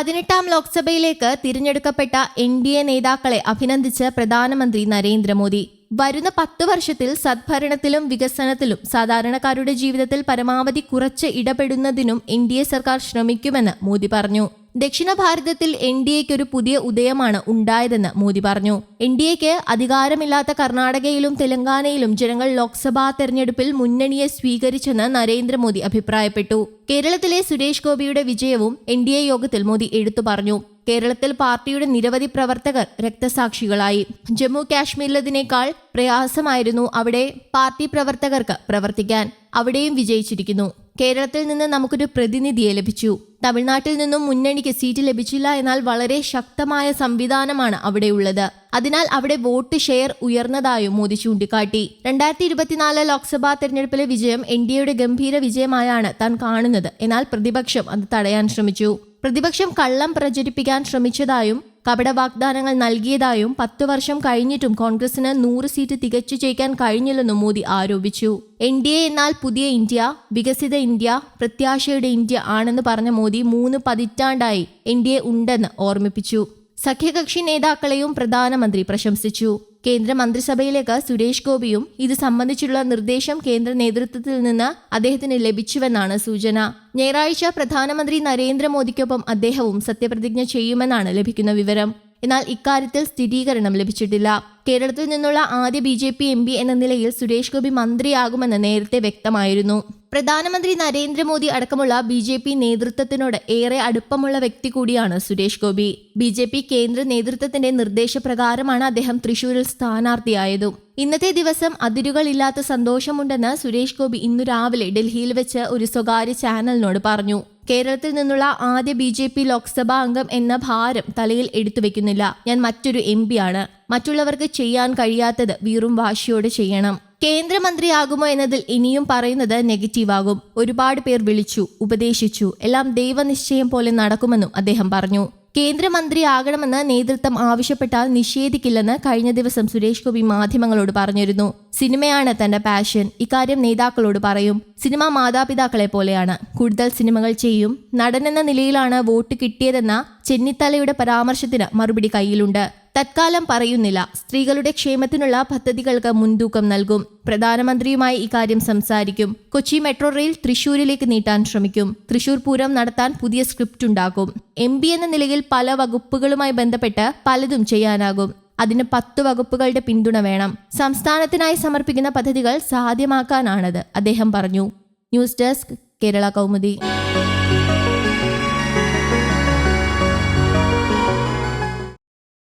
പതിനെട്ടാം ലോക്സഭയിലേക്ക് തിരഞ്ഞെടുക്കപ്പെട്ട എൻ ഡി എ നേതാക്കളെ അഭിനന്ദിച്ച് പ്രധാനമന്ത്രി നരേന്ദ്രമോദി. വരുന്ന പത്ത് വർഷത്തിൽ സദ്ഭരണത്തിലും വികസനത്തിലും സാധാരണക്കാരുടെ ജീവിതത്തിൽ പരമാവധി കുറച്ച് ഇടപെടുന്നതിനും എൻ ഡി എ സർക്കാർ ശ്രമിക്കുമെന്ന് മോദി പറഞ്ഞു. ദക്ഷിണ ഭാരതത്തിൽ എൻ ഡി എക്ക് ഒരു പുതിയ ഉദയമാണ് ഉണ്ടായതെന്ന് മോദി പറഞ്ഞു. എൻ ഡി എക്ക് അധികാരമില്ലാത്ത കർണാടകയിലും തെലങ്കാനയിലും ജനങ്ങൾ ലോക്സഭാ തെരഞ്ഞെടുപ്പിൽ മുന്നണിയെ സ്വീകരിച്ചെന്ന് നരേന്ദ്രമോദി അഭിപ്രായപ്പെട്ടു. കേരളത്തിലെ സുരേഷ് ഗോപിയുടെ വിജയവും എൻ ഡി എ യോഗത്തിൽ മോദി എടുത്തു പറഞ്ഞു. കേരളത്തിൽ പാർട്ടിയുടെ നിരവധി പ്രവർത്തകർ രക്തസാക്ഷികളായി. ജമ്മു കാശ്മീരിലതിനേക്കാൾ പ്രയാസമായിരുന്നു അവിടെ പാർട്ടി പ്രവർത്തകർക്ക് പ്രവർത്തിക്കാൻ. അവിടെയും വിജയിച്ചിരിക്കുന്നു. കേരളത്തിൽ നിന്ന് നമുക്കൊരു പ്രതിനിധിയെ ലഭിച്ചു. തമിഴ്നാട്ടിൽ നിന്നും മുന്നണിക്ക് സീറ്റ് ലഭിച്ചില്ല എന്നാൽ വളരെ ശക്തമായ സംവിധാനമാണ് അവിടെയുള്ളത് അതിനാൽ അവിടെ വോട്ട് ഷെയർ ഉയർന്നതായും മോദി ചൂണ്ടിക്കാട്ടി. രണ്ടായിരത്തി ഇരുപത്തിനാല് ലോക്സഭാ തെരഞ്ഞെടുപ്പിലെ വിജയം എൻ ഡി എയുടെ ഗംഭീര വിജയമായാണ് താൻ കാണുന്നത്. എന്നാൽ പ്രതിപക്ഷം അത് തടയാൻ ശ്രമിച്ചു. പ്രതിപക്ഷം കള്ളം പ്രചരിപ്പിക്കാൻ ശ്രമിച്ചതായും കപട വാഗ്ദാനങ്ങൾ നൽകിയതായും പത്തു വർഷം കഴിഞ്ഞിട്ടും കോൺഗ്രസിന് നൂറ് സീറ്റ് തികച്ചു ജയിക്കാൻ കഴിഞ്ഞില്ലെന്നും മോദി ആരോപിച്ചു. എൻ ഡി എ എന്നാൽ പുതിയ ഇന്ത്യ വികസിത ഇന്ത്യ പ്രത്യാശയുടെ ഇന്ത്യ ആണെന്ന് പറഞ്ഞ മോദി മൂന്ന് പതിറ്റാണ്ടായി എൻ ഡി എ ഉണ്ടെന്ന് ഓർമ്മിപ്പിച്ചു. സഖ്യകക്ഷി നേതാക്കളെയും പ്രധാനമന്ത്രി പ്രശംസിച്ചു. കേന്ദ്ര മന്ത്രിസഭയിലേക്ക് സുരേഷ് ഗോപിയും ഇത് സംബന്ധിച്ചുള്ള നിർദ്ദേശം കേന്ദ്ര നേതൃത്വത്തിൽ നിന്ന് അദ്ദേഹത്തിന് ലഭിച്ചുവെന്നാണ് സൂചന. ഞായറാഴ്ച പ്രധാനമന്ത്രി നരേന്ദ്രമോദിക്കൊപ്പം അദ്ദേഹവും സത്യപ്രതിജ്ഞ ചെയ്യുമെന്നാണ് ലഭിക്കുന്ന വിവരം. എന്നാൽ ഇക്കാര്യത്തിൽ സ്ഥിരീകരണം ലഭിച്ചിട്ടില്ല. കേരളത്തിൽ നിന്നുള്ള ആദ്യ B J P M P എന്ന നിലയിൽ സുരേഷ് ഗോപി മന്ത്രിയാകുമെന്ന് നേരത്തെ വ്യക്തമായിരുന്നു. പ്രധാനമന്ത്രി നരേന്ദ്രമോദി അടക്കമുള്ള ബി ജെ പി നേതൃത്വത്തിനോട് ഏറെ അടുപ്പമുള്ള വ്യക്തി കൂടിയാണ് Suresh Gopi. B J P കേന്ദ്ര നേതൃത്വത്തിന്റെ നിർദ്ദേശപ്രകാരമാണ് അദ്ദേഹം തൃശൂരിൽ സ്ഥാനാർത്ഥിയായതും. ഇന്നത്തെ ദിവസം അതിരുകളില്ലാത്ത സന്തോഷമുണ്ടെന്ന് സുരേഷ് ഗോപി ഇന്നു രാവിലെ ഡൽഹിയിൽ വെച്ച് ഒരു സ്വകാര്യ ചാനലിനോട് പറഞ്ഞു. കേരളത്തിൽ നിന്നുള്ള ആദ്യ ബി ജെ പി ലോക്സഭാ അംഗം എന്ന ഭാരം തലയിൽ എടുത്തു വെക്കുന്നില്ല. ഞാൻ മറ്റൊരു എം ആണ്. മറ്റുള്ളവർക്ക് ചെയ്യാൻ കഴിയാത്തത് വീറും വാശിയോടെ ചെയ്യണം. കേന്ദ്രമന്ത്രിയാകുമോ എന്നതിൽ ഇനിയും പറയുന്നത് നെഗറ്റീവാകും. ഒരുപാട് പേർ വിളിച്ചു ഉപദേശിച്ചു. എല്ലാം ദൈവനിശ്ചയം പോലെ നടക്കുമെന്നും അദ്ദേഹം പറഞ്ഞു. കേന്ദ്രമന്ത്രിയാകണമെന്ന് നേതൃത്വം ആവശ്യപ്പെട്ടാൽ നിഷേധിക്കില്ലെന്ന് കഴിഞ്ഞ ദിവസം സുരേഷ് ഗോപി മാധ്യമങ്ങളോട് പറഞ്ഞിരുന്നു. സിനിമയാണ് തന്റെ പാഷൻ ഇക്കാര്യം നേതാക്കളോട് പറയും. സിനിമ മാതാപിതാക്കളെ പോലെയാണ്. കൂടുതൽ സിനിമകൾ ചെയ്യും. നടനെന്ന നിലയിലാണ് വോട്ട് കിട്ടിയതെന്ന ചെന്നിത്തലയുടെ പരാമർശത്തിന് മറുപടി കയ്യിലുണ്ട്. തത്കാലം പറയുന്നില്ല. സ്ത്രീകളുടെ ക്ഷേമത്തിനുള്ള പദ്ധതികൾക്ക് മുൻതൂക്കം നൽകും. പ്രധാനമന്ത്രിയുമായി ഇക്കാര്യം സംസാരിക്കും. കൊച്ചി മെട്രോ റെയിൽ തൃശൂരിലേക്ക് നീട്ടാൻ ശ്രമിക്കും. തൃശൂർ പൂരം നടത്താൻ പുതിയ സ്ക്രിപ്റ്റ് ഉണ്ടാക്കും എം എന്ന നിലയിൽ പല വകുപ്പുകളുമായി ബന്ധപ്പെട്ട് പലതും ചെയ്യാനാകും. അതിന് പത്ത് വകുപ്പുകളുടെ പിന്തുണ വേണം. സംസ്ഥാനത്തിനായി സമർപ്പിക്കുന്ന പദ്ധതികൾ സാധ്യമാക്കാനാണത് അദ്ദേഹം പറഞ്ഞു. News desk Kerala Kaumudi.